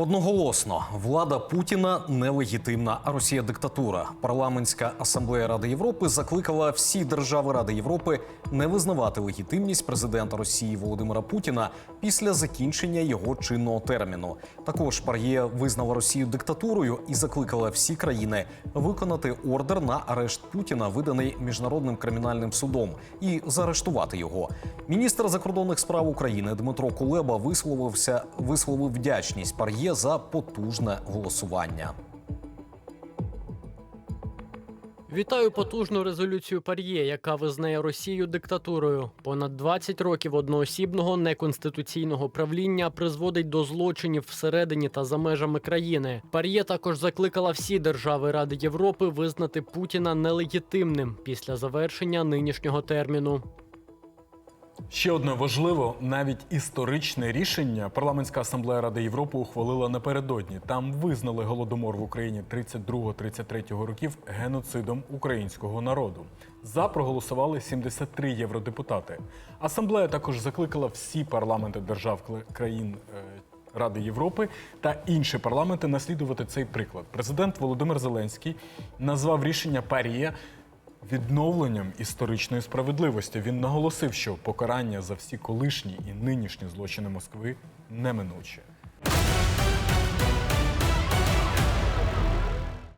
Одноголосно влада Путіна нелегітимна, а Росія диктатура. Парламентська асамблея Ради Європи закликала всі держави Ради Європи не визнавати легітимність президента Росії Володимира Путіна після закінчення його чинного терміну. Також Пар'є визнала Росію диктатурою і закликала всі країни виконати ордер на арешт Путіна, виданий міжнародним кримінальним судом, і заарештувати його. Міністр закордонних справ України Дмитро Кулеба висловився висловив вдячність Пар'є за потужне голосування. Вітаю потужну резолюцію Пар'є, яка визнає Росію диктатурою. Понад 20 років одноосібного неконституційного правління призводить до злочинів всередині та за межами країни. Пар'є також закликала всі держави Ради Європи визнати Путіна нелегітимним після завершення нинішнього терміну. Ще одне важливо, навіть історичне рішення парламентська асамблея Ради Європи ухвалила напередодні. Там визнали голодомор в Україні 32-33 років геноцидом українського народу. За проголосували 73 євродепутати. Асамблея також закликала всі парламенти держав країн. е, Ради Європи та інші парламенти наслідувати цей приклад. Президент Володимир Зеленський назвав рішення Парія відновленням історичної справедливості. Він наголосив, що покарання за всі колишні і нинішні злочини Москви неминуче.